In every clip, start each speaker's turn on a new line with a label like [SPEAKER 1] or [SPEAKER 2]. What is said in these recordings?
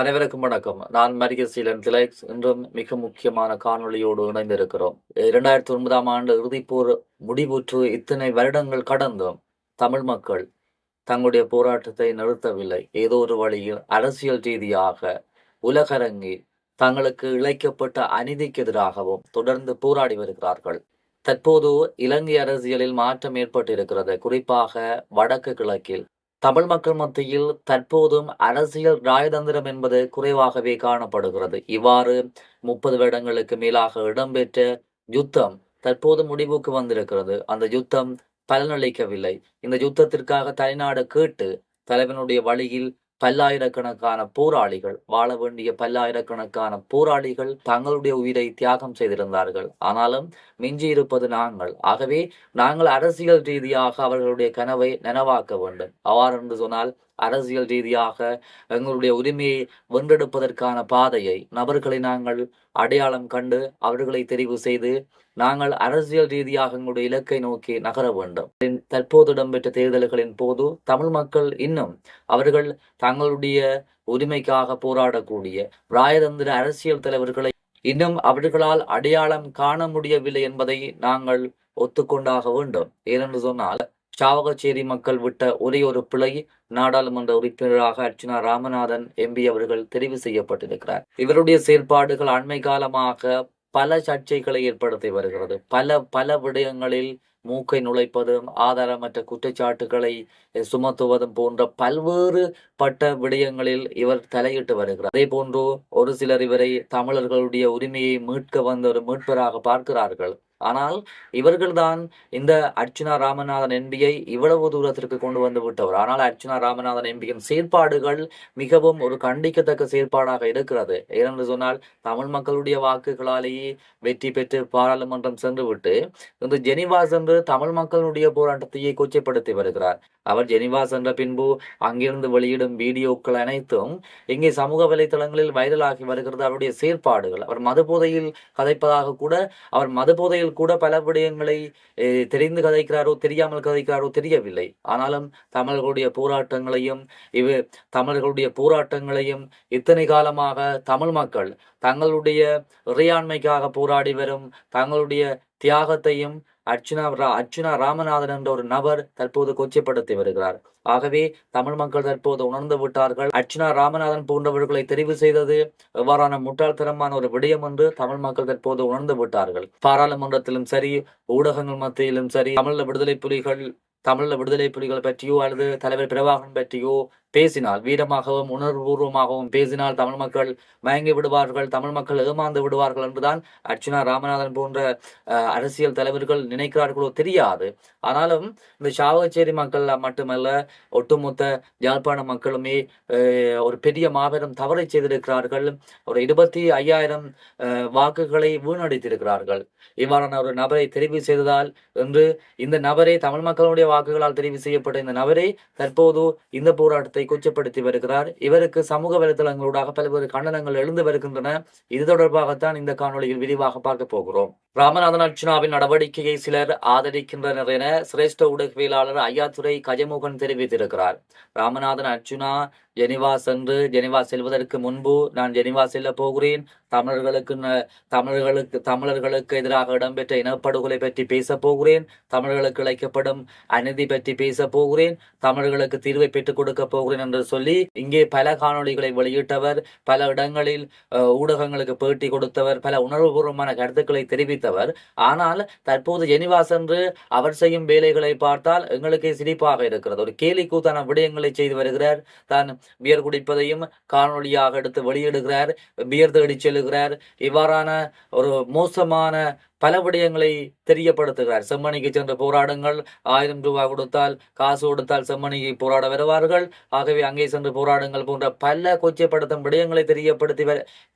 [SPEAKER 1] அனைவருக்கும் வணக்கம். நான் மரியசீலன் திலக்ஸ். இன்றும் மிக முக்கியமான காணொளியோடு இணைந்திருக்கிறோம். இரண்டாயிரத்தி ஒன்பதாம் ஆண்டு இறுதிப்போர் முடிவுற்று இத்தனை வருடங்கள் கடந்தும் தமிழ் மக்கள் தங்களுடைய போராட்டத்தை நிறுத்தவில்லை. ஏதோ ஒரு வழியில் அரசியல் ரீதியாக உலகரங்கில் தங்களுக்கு இழைக்கப்பட்ட அநீதிக்கு எதிராகவும் தொடர்ந்து போராடி வருகிறார்கள். தற்போது இலங்கை அரசியலில் மாற்றம் ஏற்பட்டிருக்கிறது. குறிப்பாக வடக்கு கிழக்கில் தமிழ் மக்கள் மத்தியில் தற்போதும் அரசியல் ராயதந்திரம் என்பது குறைவாகவே காணப்படுகிறது. இவ்வாறு முப்பது வருடங்களுக்கு மேலாக இடம்பெற்ற யுத்தம் தற்போது முடிவுக்கு வந்திருக்கிறது. அந்த யுத்தம் பலனளிக்கவில்லை இந்த யுத்தத்திற்காக தனிநாடு கேட்டு தலைவனுடைய வழியில் பல்லாயிரக்கணக்கான போராளிகள் வாழ வேண்டிய பல்லாயிரக்கணக்கான போராளிகள் தங்களுடைய உயிரை தியாகம் செய்திருந்தார்கள். ஆனாலும் மிஞ்சி இருப்பது நாங்கள். ஆகவே நாங்கள் அரசியல் ரீதியாக அவர்களுடைய கனவை நனவாக்க வேண்டும். அவ்வாறு என்று சொன்னால் அரசியல் ரீதியாக எங்களுடைய உரிமையை வென்றெடுப்பதற்கான பாதையை நபர்களை நாங்கள் அடையாளம் கண்டு அவர்களை தெரிவு செய்து நாங்கள் அரசியல் ரீதியாக எங்களுடைய இலக்கை நோக்கி நகர வேண்டும். தற்போது இடம்பெற்ற தேர்தல்களின் போது தமிழ் மக்கள் இன்னும் அவர்கள் தங்களுடைய உரிமைக்காக போராடக்கூடிய ராயதந்திர அரசியல் தலைவர்களை இன்னும் அவர்களால் அடையாளம் காண முடியவில்லை என்பதை நாங்கள் ஒத்துக்கொண்டாக வேண்டும். ஏனென்று சொன்னால் சாவகச்சேரி மக்கள் விட்ட ஒரே ஒரு பிழை நாடாளுமன்ற உறுப்பினராக அர்ச்சனா ராமநாதன் எம்பி அவர்கள் தெரிவு செய்யப்பட்டிருக்கிறார். இவருடைய செயல்பாடுகள் அண்மை காலமாக பல சர்ச்சைகளை ஏற்படுத்தி வருகிறது. பல பல விடயங்களில் மூக்கை நுழைப்பதும் ஆதாரமற்ற குற்றச்சாட்டுகளை சுமத்துவதும் போன்ற பல்வேறு பட்ட விடயங்களில் இவர் தலையிட்டு வருகிறார். அதே போன்று ஒரு சிலர் இவரை தமிழர்களுடைய உரிமையை மீட்க வந்த ஒரு மீட்பராக பார்க்கிறார்கள். ஆனால் இவர்கள்தான் இந்த அர்ச்சுனா ராமநாதன் எம்பியை இவ்வளவு தூரத்திற்கு கொண்டு வந்து விட்டவர். ஆனால் அர்ச்சுனா ராமநாதன் எம்பியின் செயற்பாடுகள் மிகவும் ஒரு கண்டிக்கத்தக்க செயற்பாடாக இருக்கிறது. ஏனென்று சொன்னால் தமிழ் மக்களுடைய வாக்குகளாலேயே வெற்றி பெற்று பாராளுமன்றம் சென்று விட்டு இந்த ஜெனிவா சென்று தமிழ் மக்களுடைய போராட்டத்தையே கொச்சைப்படுத்தி வருகிறார். அவர் ஜெனிவா சென்ற பின்பு அங்கிருந்து வெளியிடும் வீடியோக்கள் அனைத்தும் இங்கே சமூக வலைதளங்களில் வைரலாகி வருகிறது. அவருடைய செயற்பாடுகள் அவர் மது போதையில் கதைப்பதாக கூட அவர் மது போதையில் கூட பல விடயங்களை தெரிந்து கதைக்கிறாரோ தெரியாமல் கதைக்கிறாரோ தெரியவில்லை. ஆனாலும் தமிழர்களுடைய போராட்டங்களையும் இவ தமிழர்களுடைய போராட்டங்களையும் இத்தனை காலமாக தமிழ் மக்கள் தங்களுடைய இறையாண்மைக்காக போராடி வரும் தங்களுடைய தியாகத்தையும் அர்ச்சுனா அர்ச்சுனா ராமநாதன் என்ற ஒரு நபர் தற்போது கொச்சைப்படுத்தி வருகிறார். ஆகவே தமிழ் மக்கள் தற்போது உணர்ந்து விட்டார்கள். அர்ச்சுனா ராமநாதன் போன்றவர்களை தெரிவு செய்தது எவ்வாறான முட்டாள்தனமான ஒரு விடயம் என்று தமிழ் மக்கள் தற்போது உணர்ந்து விட்டார்கள். பாராளுமன்றத்திலும் சரி ஊடகங்கள் மத்தியிலும் சரி தமிழ் விடுதலை புலிகள் தமிழ் விடுதலை புலிகள் பற்றியோ அல்லது தலைவர் பிரபாகரன் பற்றியோ பேசினால் வீரமாகவும் உணர்வுபூர்வமாகவும் பேசினால் தமிழ் மக்கள் மயங்கி விடுவார்கள் தமிழ் மக்கள் ஏமாந்து விடுவார்கள் என்றுதான் அர்ச்சுனா ராமநாதன் போன்ற அரசியல் தலைவர்கள் நினைக்கிறார்களோ தெரியாது. ஆனாலும் இந்த சாவகச்சேரி மக்கள் மட்டுமல்ல ஒட்டுமொத்த யாழ்ப்பாண மக்களுமே ஒரு பெரிய மாபெரும் தவறை செய்திருக்கிறார்கள். ஒரு இருபத்தி ஐயாயிரம் வாக்குகளை வீணடித்திருக்கிறார்கள். இவ்வாறான ஒரு நபரை தெரிவு செய்ததால் என்று இந்த நபரே தமிழ் மக்களுடைய வாக்குகளால் தெரிவு செய்யப்பட்ட இந்த நபரை தற்போது இந்த போராட்டத்தை கருத்தை கொச்சப்படுத்தி வருகிறார். இவருக்கு சமூக வலைதளங்களூடாக பல்வேறு கண்டனங்கள் எழுந்து வருகின்றன. இது தொடர்பாகத்தான் இந்த காணொலியில் விரிவாக பார்க்க போகிறோம். ராமநாதன் அர்ச்சுனாவின் நடவடிக்கையை சிலர் ஆதரிக்கின்றனர் என சிரேஷ்ட ஊடகவியலாளர் ஐயாத்துறை கஜமோகன் தெரிவித்திருக்கிறார். ராமநாதன் அர்ச்சுனா ஜெனிவா சென்று ஜெனிவா செல்வதற்கு முன்பு நான் ஜெனிவா செல்ல போகிறேன். தமிழர்களுக்கு தமிழர்களுக்கு தமிழர்களுக்கு எதிராக இடம்பெற்ற இனப்படுகொலை பற்றி பேசப் போகிறேன். தமிழர்களுக்கு இழைக்கப்படும் அநீதி பற்றி பேசப் போகிறேன். தமிழர்களுக்கு தீர்வை பெற்றுக் கொடுக்க போகிறேன் என்று சொல்லி இங்கே பல காணொலிகளை வெளியிட்டவர் பல இடங்களில் ஊடகங்களுக்கு பேட்டி கொடுத்தவர் பல உணர்வுபூர்வமான கருத்துக்களை தெரிவித்தவர். ஆனால் தற்போது ஜெனிவா சென்று அவர் செய்யும் வேலைகளை பார்த்தால் எங்களுக்கே சிரிப்பாக இருக்கிறது. ஒரு கேலி கூத்தான விடயங்களை செய்து வருகிறார். தான் பியர் குடிப்பதையும் காணொலியாக எடுத்து வெளியிடுகிறார். பியர் தேடி செல்கிறார் இவ்வாறான ஒரு மோசமான பல விடயங்களை தெரியப்படுத்துகிறார். செம்மணிக்கு சென்று போராடுங்கள். ஆயிரம் ரூபாய் கொடுத்தால் காசு கொடுத்தால் செம்மணிக்கு போராட வருவார்கள். ஆகவே அங்கே சென்று போராடுங்கள் போன்ற பல கொச்சைப்படுத்தும் விடயங்களை தெரியப்படுத்தி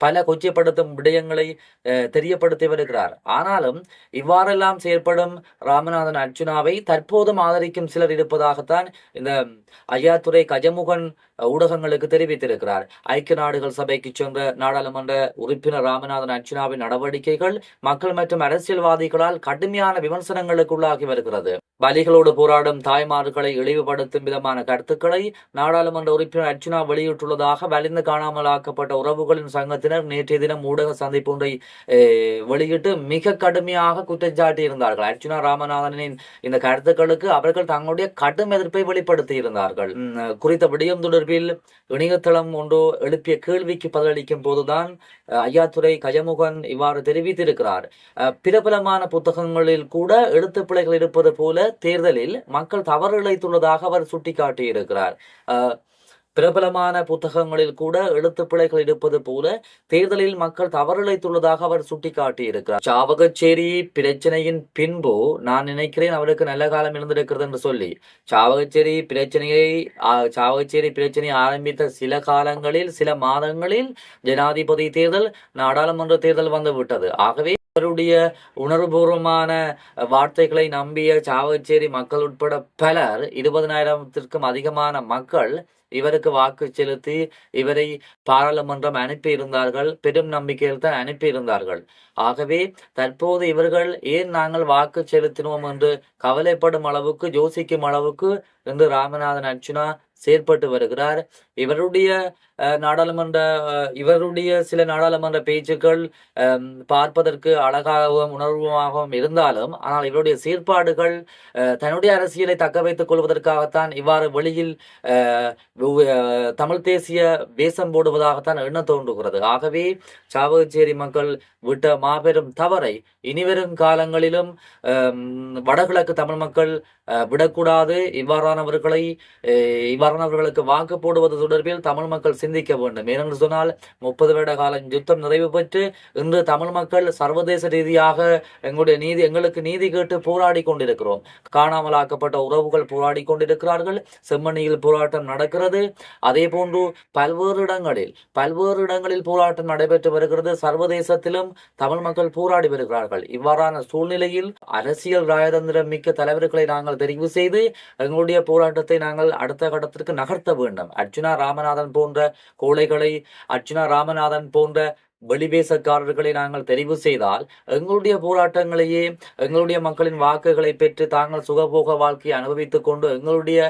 [SPEAKER 1] பல கொச்சைப்படுத்தும் விடயங்களை தெரியப்படுத்தி வருகிறார். ஆனாலும் இவ்வாறெல்லாம் செயற்படும் ராமநாதன் அர்ஜுனாவை தற்போதும் ஆதரிக்கும் சிலர் இருப்பதாகத்தான் இந்த ஐயாத்துறை கஜமுகன் ஊடகங்களுக்கு தெரிவித்திருக்கிறார். ஐக்கிய நாடுகள் சபைக்கு சென்ற நாடாளுமன்ற உறுப்பினர் ராமநாதன் அர்ஜுனாவின் நடவடிக்கைகள் மக்கள் மற்றும் அரசியல்வாதிகளால் கடுமையான விமர்சனங்களுக்குள்ளாகி வருகிறது. பலிகளோடு போராடும் தாய்மார்களை இழிவுபடுத்தும் விதமான கருத்துக்களை நாடாளுமன்ற உறுப்பினர் அர்ச்சுனா வெளியிட்டுள்ளதாக வலிந்து காணாமலாக்கப்பட்ட உறவுகளின் சங்கத்தினர் நேற்றைய தினம் ஊடக சந்திப்பு ஒன்றை வெளியிட்டு மிக கடுமையாக குற்றச்சாட்டி இருந்தார்கள் அர்ச்சுனா ராமநாதனின் இந்த கருத்துக்களுக்கு அவர்கள் தங்களுடைய கடும் எதிர்ப்பை வெளிப்படுத்தி இருந்தார்கள் குறித்த விடயம் தொடர்பில் இணையதளம் ஒன்றோ எழுப்பிய கேள்விக்கு பதிலளிக்கும் போதுதான் ஐயாத்துறை கஜமுகன் இவ்வாறு தெரிவித்திருக்கிறார். அஹ், பிரபலமான புத்தகங்களில் கூட எழுத்துப்பிழைகள் இருப்பது போல தேர்தலில் மக்கள் தவறு இழைத்துள்ளதாக அவர் சுட்டிக்காட்டியிருக்கிறார். பிரபலமான புத்தகங்களில் கூட எழுத்துப்பிழைகள் இருப்பது போல தேர்தலில் மக்கள் தவறிழைத்துள்ளதாக அவர் சுட்டிக்காட்டியிருக்கிறார். சாவகச்சேரி பிரச்சனையின் பின்பு நான் நினைக்கிறேன் அவருக்கு நல்ல காலம் இருந்திருக்கிறது என்று சொல்லி சாவகச்சேரி பிரச்சனையை சாவகச்சேரி பிரச்சனையை ஆரம்பித்த சில காலங்களில் சில மாதங்களில் ஜனாதிபதி தேர்தல் நாடாளுமன்ற தேர்தல் வந்து விட்டது ஆகவே அவருடைய உணர்வுபூர்வமான வார்த்தைகளை நம்பிய சாவச்சேரி மக்கள் உட்பட பலர் இருபதனாயிரத்திற்கும் அதிகமான மக்கள் இவருக்கு வாக்கு செலுத்தி இவரை பாராளுமன்றம் அனுப்பியிருந்தார்கள். பெரும் நம்பிக்கையில் தான் அனுப்பியிருந்தார்கள். ஆகவே தற்போது இவர்கள் ஏன் நாங்கள் வாக்கு செலுத்தினோம் என்று கவலைப்படும் அளவுக்கு யோசிக்கும் அளவுக்கு இன்று ராமநாதன் அர்ச்சுனா செயற்பட்டு வருகிறார். இவருடைய நாடாளுமன்ற இவருடைய சில நாடாளுமன்ற பேச்சுக்கள் பார்ப்பதற்கு அழகாகவும் உணர்வுமாகவும் இருந்தாலும் ஆனால் இவருடைய செயற்பாடுகள் தன்னுடைய அரசியலை தக்க வைத்துக் கொள்வதற்காகத்தான் இவ்வாறு வெளியில் தமிழ் தேசிய வேஷம் போடுவதாகத்தான் எண்ண தோன்றுகிறது. ஆகவே சாவகச்சேரி மக்கள் விட்ட மாபெரும் தவறை இனிவரும் காலங்களிலும் வடகிழக்கு தமிழ் மக்கள் அஹ், விடக்கூடாது. இவ்வாறானவர்களை அஹ், அவர்களுக்கு வாக்கு போடுவது தொடர்பில் தமிழ் மக்கள் சிந்திக்க வேண்டும். ஏனென்று சொன்னால் முப்பது வருட காலம் யுத்தம் நிறைவு பெற்று இன்று தமிழ் மக்கள் சர்வதேச ரீதியாக எங்களுடைய நீதி எங்களுக்கு நீதி கேட்டு போராடி கொண்டிருக்கிறோம். காணாமலாக்கப்பட்ட உறவுகள் போராடி கொண்டிருக்கிறார்கள். செம்மணியில் போராட்டம் நடக்கிறது. அதே போன்று பல்வேறு இடங்களில் பல்வேறு இடங்களில் போராட்டம் நடைபெற்று வருகிறது. சர்வதேசத்திலும் தமிழ் மக்கள் போராடி வருகிறார்கள். இவ்வாறான சூழ்நிலையில் அரசியல் ராயதந்திரம் மிக்க தலைவர்களை நாங்கள் தெரிவு செய்து எங்களுடைய போராட்டத்தை நாங்கள் அடுத்த கட்டத்திற்கு நகர்த்த வேண்டும். அர்ஜுனா ராமநாதன் போன்ற கோழைகளை அர்ஜுனா ராமநாதன் போன்ற வெளிவேசக்காரர்களை நாங்கள் தெரிவு செய்தால் எங்களுடைய போராட்டங்களையே எங்களுடைய மக்களின் வாக்குகளை பெற்று தாங்கள் சுகபோக வாழ்க்கையை அனுபவித்துக் கொண்டு எங்களுடைய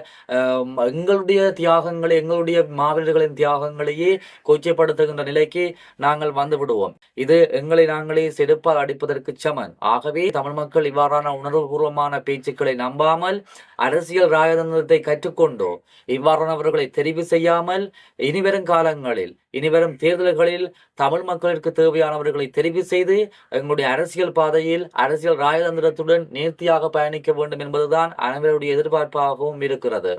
[SPEAKER 1] எங்களுடைய தியாகங்களை எங்களுடைய மாவீரர்களின் தியாகங்களையே கொச்சைப்படுத்துகின்ற நிலைக்கு நாங்கள் வந்து விடுவோம். இது எங்களை நாங்களே செருப்பால் அடிப்பதற்கு சமன். ஆகவே தமிழ் மக்கள் இவ்வாறான உணர்வுபூர்வமான பேச்சுக்களை நம்பாமல் அரசியல் ராஜதந்திரத்தை கற்றுக்கொண்டோ இவ்வாறானவர்களை தெரிவு செய்யாமல் இனிவரும் காலங்களில் இனிவரும் தேர்தல்களில் தமிழ் மக்களுக்கு தேவையானவர்களை தெரிவு செய்து எங்களுடைய அரசியல் பாதையில் அரசியல் ராஜதந்திரத்துடன் நேர்த்தியாக பயணிக்க வேண்டும் என்பதுதான் அனைவருடைய எதிர்பார்ப்பாகவும் இருக்கிறது.